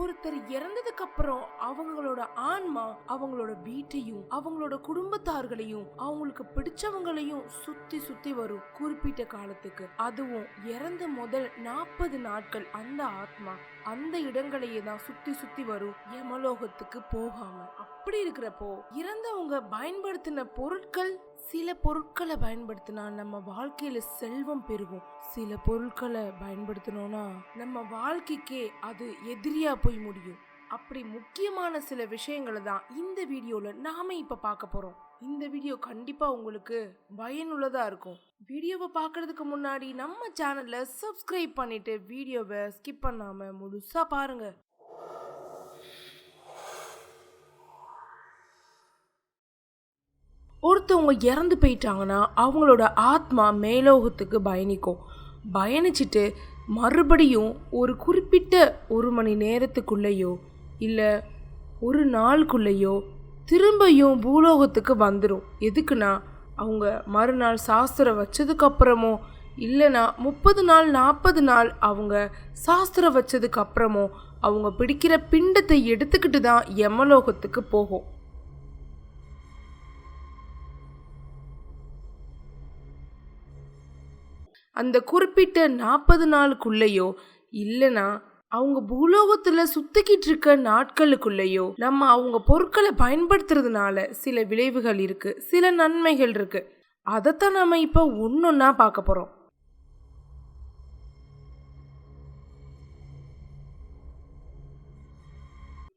ஒருத்தர் இறந்ததுக்கு அப்புறம் அவங்களோட ஆன்மா அவங்களோட வீட்டையும் அவங்களோட குடும்பத்தார்களையும் அவங்களுக்கு பிடிச்சவங்களையும் சுத்தி சுத்தி வரும் குறிப்பிட்ட காலத்துக்கு. அதுவும் இறந்த முதல் நாற்பது நாட்கள் அந்த ஆத்மா அந்த இடங்களையே தான் சுத்தி சுத்தி வரும் யமலோகத்துக்கு போகாம. அப்படி இருக்கிறப்போ இறந்தவங்க பயன்படுத்தின பொருட்கள் சில பொருட்களை பயன்படுத்தினா நம்ம வாழ்க்கையில செல்வம் பெருகும். சில பொருட்களை பயன்படுத்தினோம்னா நம்ம வாழ்க்கைக்கே அது எதிரியா போய் முடியும். அப்படி முக்கியமான சில விஷயங்களை தான் இந்த வீடியோவில் நாம இப்போ பார்க்க போகிறோம் இந்த வீடியோ கண்டிப்பாக உங்களுக்கு பயனுள்ளதாக இருக்கும். வீடியோவை பார்க்கறதுக்கு முன்னாடி நம்ம சேனலில் சப்ஸ்கிரைப் பண்ணிவிட்டு வீடியோவை ஸ்கிப் பண்ணாமல் முழுசாக பாருங்கள் ஒருத்தவங்க இறந்து போயிட்டாங்கன்னா அவங்களோட ஆத்மா மேலோகத்துக்கு பயணிக்கும். பயணிச்சுட்டு மறுபடியும் ஒரு குறிப்பிட்ட ஒரு மணி நேரத்துக்குள்ளேயோ இல்லை ஒரு நாளுக்குள்ளேயோ திரும்பியும் பூலோகத்துக்கு வந்துடும் எதுக்குன்னா அவங்க மறுநாள் சாஸ்திரம் வச்சதுக்கப்புறமோ இல்லைன்னா இல்லைனா முப்பது நாள் நாற்பது நாள் அவங்க சாஸ்திரம் வச்சதுக்கப்புறமோ அவங்க பிடிக்கிற பிண்டத்தை எடுத்துக்கிட்டு தான் யமலோகத்துக்கு போகும். அந்த குறிப்பிட்ட நாற்பது நாளுக்குள்ளேயோ இல்லைனா அவங்க பூலோகத்தில் சுத்திக்கிட்டு இருக்க நாட்களுக்குள்ளேயோ நம்ம அவங்க பொருட்களை பயன்படுத்துறதுனால சில விளைவுகள் இருக்குது சில நன்மைகள் இருக்குது அதைத்தான் நம்ம இப்போ ஒன்னொன்னா பார்க்க போகிறோம்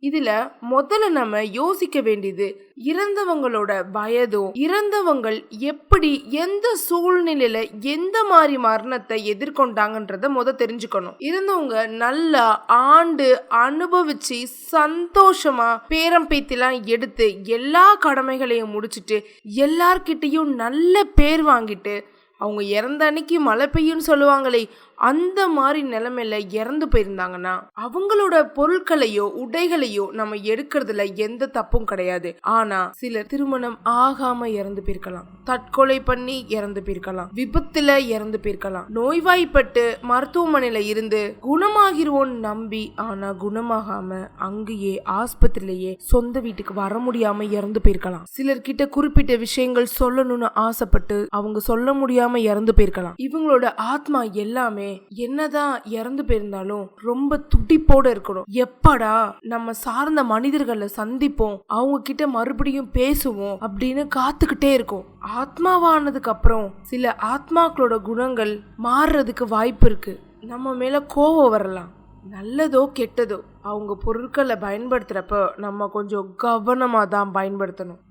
இதுல முதல்ல நம்ம யோசிக்க வேண்டியது இறந்தவங்களோட வயதும் இறந்தவங்கள் எப்படி எந்த சூழ்நிலையில எந்த மாதிரி மரணத்தை எதிர்கொண்டாங்கன்றத முத தெரிஞ்சுக்கணும். இருந்தவங்க நல்லா ஆண்டு அனுபவிச்சு சந்தோஷமா பேரம் பேத்திலாம் எடுத்து எல்லா கடமைகளையும் முடிச்சிட்டு எல்லார்கிட்டையும் நல்ல பேர் வாங்கிட்டு அவங்க இறந்த அன்னைக்கு மழை பெய்யும்னு சொல்லுவாங்களே அந்த மாதிரி நிலைமையில இறந்து போயிருந்தாங்கன்னா அவங்களோட பொருட்களையோ உடைகளையோ நம்ம எடுக்கிறதுல எந்த தப்பும் கிடையாது. ஆனா சிலர் திருமணம் ஆகாம இறந்து போயிருக்கலாம். தற்கொலை பண்ணி இறந்து போயிருக்கலாம். விபத்துல இறந்து போயிருக்கலாம். நோய்வாய்ப்பட்டு மருத்துவமனையில இருந்து குணமாகிருவோம் நம்பி ஆனா குணமாகாம அங்கேயே ஆஸ்பத்திரியிலேயே சொந்த வீட்டுக்கு வர முடியாம இறந்து போயிருக்கலாம். சிலர்கிட்ட குறிப்பிட்ட விஷயங்கள் சொல்லணும்னு ஆசைப்பட்டு அவங்க சொல்ல முடியாம இறந்து போயிருக்கலாம். இவங்களோட ஆத்மா எல்லாமே என்னதான் இறந்து போயிருந்தாலும் ரொம்ப துடிப்போட இருக்கணும். எப்படா நம்ம சார்ந்த மனிதர்களை சந்திப்போம் அவங்க கிட்ட மறுபடியும் பேசுவோம் அப்படின்னு காத்துக்கிட்டே இருக்கும். ஆத்மாவானதுக்கு அப்புறம் சில ஆத்மாக்களோட குணங்கள் மாறுறதுக்கு வாய்ப்பு இருக்கு. நம்ம மேல கோவம் வரலாம். நல்லதோ கெட்டதோ அவங்க பொருட்களை பயன்படுத்துறப்ப நம்ம கொஞ்சம் கவனமாக தான் பயன்படுத்தணும்.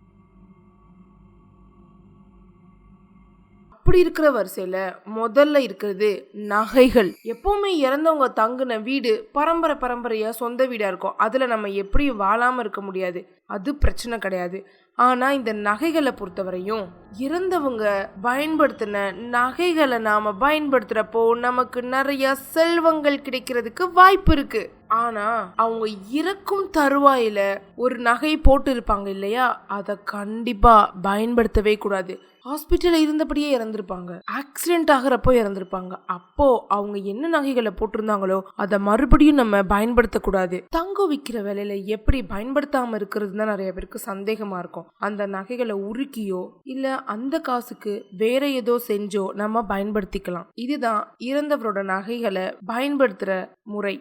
அப்படி இருக்கிற வரிசையில் முதல்ல இருக்கிறது நகைகள். எப்போவுமே இறந்தவங்க தங்கின வீடு பரம்பரை பரம்பரையாக சொந்த வீடாக இருக்கும். அதில் நம்ம எப்படியும் வாழாமல் இருக்க முடியாது. அது பிரச்சனை கிடையாது. ஆனால் இந்த நகைகளை பொறுத்தவரையும் இறந்தவங்க பயன்படுத்தின நகைகளை நாம் பயன்படுத்துகிறப்போ நமக்கு நிறைய செல்வங்கள் கிடைக்கிறதுக்கு வாய்ப்பு இருக்குது ஆனா அவங்க இறக்கும் தருவாயில ஒரு நகை போட்டு இருப்பாங்க இல்லையா? அதை கண்டிப்பா பயன்படுத்தவே கூடாது. ஹாஸ்பிட்டல்ல இருந்தபடியே இறந்திருப்பாங்க. ஆக்சிடென்ட் ஆகிறப்போ இறந்திருப்பாங்க. அப்போ அவங்க என்ன நகைகளை போட்டிருந்தாங்களோ அதை மறுபடியும் நம்ம பயன்படுத்தக்கூடாது தங்கம் விற்கிற வேலையில எப்படி பயன்படுத்தாம இருக்கிறது தான் நிறைய பேருக்கு சந்தேகமா இருக்கும். அந்த நகைகளை உருக்கியோ இல்ல அந்த காசுக்கு வேற ஏதோ செஞ்சோ நம்ம பயன்படுத்திக்கலாம். இதுதான் இறந்தவரோட நகைகளை பயன்படுத்துற முறை.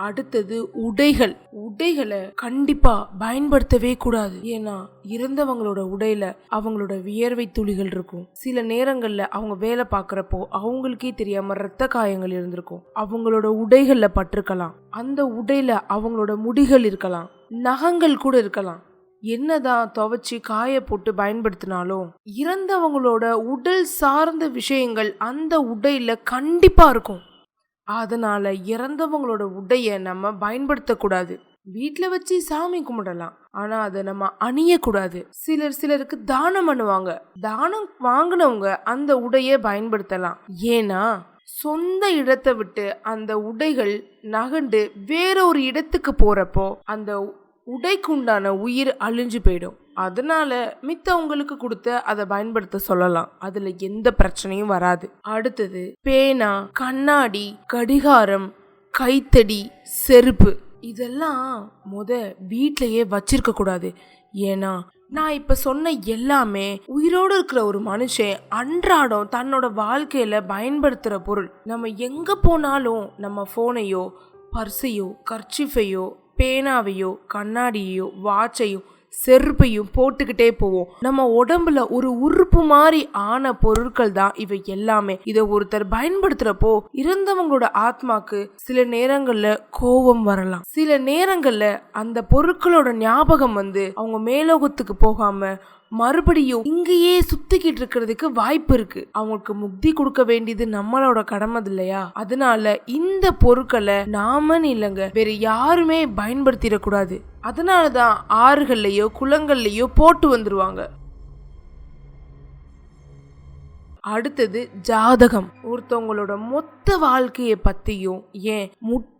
அடுத்தது உடைகள். உடைகளை கண்டிப்பா பயன்படுத்தவே கூடாது. ஏன்னா இறந்தவங்களோட உடையில அவங்களோட வியர்வை துளிகள் இருக்கும். சில நேரங்கள்ல அவங்க வேலை பார்க்குறப்போ அவங்களுக்கே தெரியாம ரத்த காயங்கள் இருந்திருக்கும். அவங்களோட உடைகள்ல பட்டிருக்கலாம். அந்த உடையில அவங்களோட முடிகள் இருக்கலாம். நகங்கள் கூட இருக்கலாம். என்னதான் துவைச்சி காய போட்டு பயன்படுத்தினாலும் இறந்தவங்களோட உடல் சார்ந்த விஷயங்கள் அந்த உடையில கண்டிப்பா இருக்கும். அதனால இறந்தவங்களோட உடைய நம்ம பயன்படுத்தக்கூடாது. வீட்டில் வச்சு சாமி கும்பிடலாம். ஆனா அதை நம்ம அணியக்கூடாது. சிலர் சிலருக்கு தானம் பண்ணுவாங்க. தானம் வாங்கினவங்க அந்த உடைய பயன்படுத்தலாம். ஏன்னா சொந்த இடத்தை விட்டு அந்த உடைகள் நகண்டு வேற ஒரு இடத்துக்கு போறப்போ அந்த உடைக்குண்டான உயிர் அழிஞ்சு போயிடும். அதனால மித்தவங்களுக்கு கொடுத்த அதை பயன்படுத்த சொல்லலாம். அதுல எந்த பிரச்சனையும் வராது. அடுத்தது பேனா கண்ணாடி கடிகாரம் கைத்தடி செருப்பு. இதெல்லாம் முத வீட்லேயே வச்சிருக்க கூடாது. ஏன்னா நான் இப்ப சொன்ன எல்லாமே உயிரோடு இருக்கிற ஒரு மனுஷன் அன்றாடம் தன்னோட வாழ்க்கையில பயன்படுத்துற பொருள். நம்ம எங்க போனாலும் நம்ம போனையோ பர்ஸையோ கர்ச்சிஃபையோ பேனாவையோ கண்ணாடியையோ வாட்சையோ செருப்பையும் போட்டுக்கிட்டே போவோம். நம்ம உடம்புல ஒரு உறுப்பு மாதிரி ஆன பொருட்கள் தான் இவை எல்லாமே. இதை ஒருத்தர் பயன்படுத்துறப்போ இறந்தவங்களோட ஆத்மாக்கு சில நேரங்கள்ல கோபம் வரலாம். சில நேரங்கள்ல அந்த பொருட்களோட ஞாபகம் வந்து அவங்க மேலோகத்துக்கு போகாம மறுபடியும் இங்கேயே சுத்திக்கிட்டு இருக்கிறதுக்கு வாய்ப்பு இருக்கு. அவங்களுக்கு முக்தி கொடுக்க வேண்டியது நம்மளோட கடமை இல்லையா? அதனால இந்த பொருட்களை நாமன்னு இல்லைங்க வேற யாருமே பயன்படுத்திடக்கூடாது. அதனால தான் ஆறுகள்லையோ குளங்கள்லையோ போட்டு வந்துடுவாங்க அடுத்தது ஜாதகம். ஒருத்தவங்களோட மொத்த வாழ்க்கையை பற்றியும் ஏன்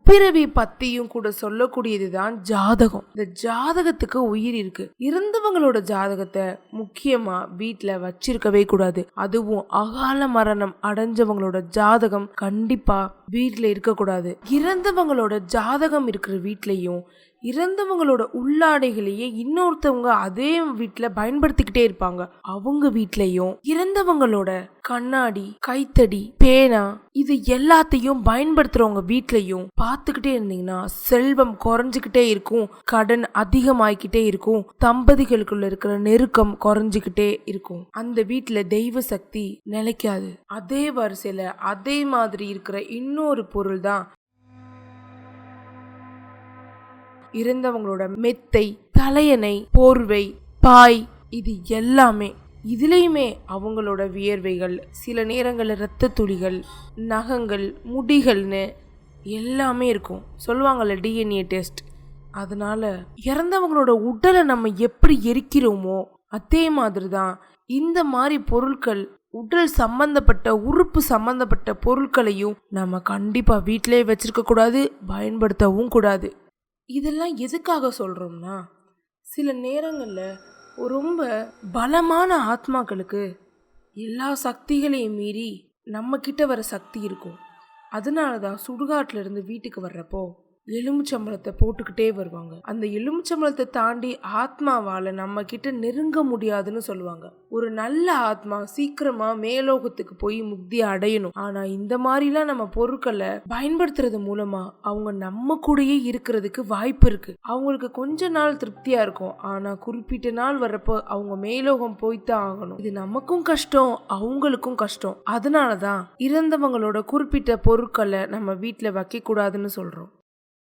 பிறவி பத்தியும் கூட சொல்லக்கூடியது தான் ஜாதகம். இந்த ஜாதகத்துக்கு உயிர் இருக்கு. இறந்தவங்களோட ஜாதகத்தை முக்கியமா வீட்டுல வச்சிருக்கவே கூடாது. அதுவும் அகால மரணம் அடைஞ்சவங்களோட ஜாதகம் கண்டிப்பா வீட்டுல இருக்கக்கூடாது. இறந்தவங்களோட ஜாதகம் இருக்கிற வீட்லயும் இறந்தவங்களோட உள்ளாடைகளையே இன்னொருத்தவங்க அதே வீட்டில் பயன்படுத்திக்கிட்டே இருப்பாங்க. அவங்க வீட்லயும் இறந்தவங்களோட கண்ணாடி கைத்தடி பேனா இது எல்லாத்தையும் பயன்படுத்துறவங்க வீட்லயும் பார்த்துக்கிட்டே இருந்தீங்கன்னா செல்வம் குறைஞ்சுக்கிட்டே இருக்கும் கடன் அதிகமாயிக்கிட்டே இருக்கும் தம்பதிகளுக்குள்ள இருக்கிற நெருக்கம் குறைஞ்சுக்கிட்டே இருக்கும். அந்த வீட்டுல தெய்வ சக்தி நிலைக்காது. அதே வரிசையில அதே மாதிரி இருக்கிற இன்னொரு பொருள் தான் இறந்தவங்களோட மெத்தை தலையணை போர்வை பாய் இது எல்லாமே இதுலேயுமே அவங்களோட வியர்வைகள் சில நேரங்களில் இரத்த துளிகள் நகங்கள் முடிகள்னு எல்லாமே இருக்கும். சொல்லுவாங்கள்ல டிஎன்ஏ டெஸ்ட் அதனால் இறந்தவங்களோட உடலை நம்ம எப்படி எரிக்கிறோமோ அதே மாதிரி தான் இந்த மாதிரி பொருட்கள் உடல் சம்பந்தப்பட்ட உறுப்பு சம்பந்தப்பட்ட பொருட்களையும் நம்ம கண்டிப்பாக வீட்டிலே வச்சிருக்க கூடாது பயன்படுத்தவும் கூடாது. இதெல்லாம் எதுக்காக சொல்கிறோம்னா சில நேரங்களில் ரொம்ப பலமான ஆத்மாக்களுக்கு எல்லா சக்திகளையும் மீறி நம்ம வர சக்தி இருக்கும். அதனால தான் சுடுகாட்டிலிருந்து வீட்டுக்கு வர்றப்போ எலுமிச்சம்பழத்தை போட்டுக்கிட்டே வருவாங்க. அந்த எலுமிச்சம்பழத்தை தாண்டி ஆத்மாவால் நம்ம கிட்ட நெருங்க முடியாதுன்னு சொல்லுவாங்க. ஒரு நல்ல ஆத்மா சீக்கிரமா மேலோகத்துக்கு போய் முக்தி அடையணும். ஆனா இந்த மாதிரிலாம் நம்ம பொருட்களை பயன்படுத்துறது மூலமா அவங்க நம்ம கூடயே இருக்கிறதுக்கு வாய்ப்பு இருக்கு. அவங்களுக்கு கொஞ்ச நாள் திருப்தியா இருக்கும். ஆனா குறிப்பிட்ட நாள் வர்றப்போ அவங்க மேலோகம் போய்த்தான் ஆகணும். இது நமக்கும் கஷ்டம் அவங்களுக்கும் கஷ்டம். அதனாலதான் இறந்தவங்களோட குறிப்பிட்ட பொருட்களை நம்ம வீட்டில் வைக்க கூடாதுன்னு சொல்றோம்.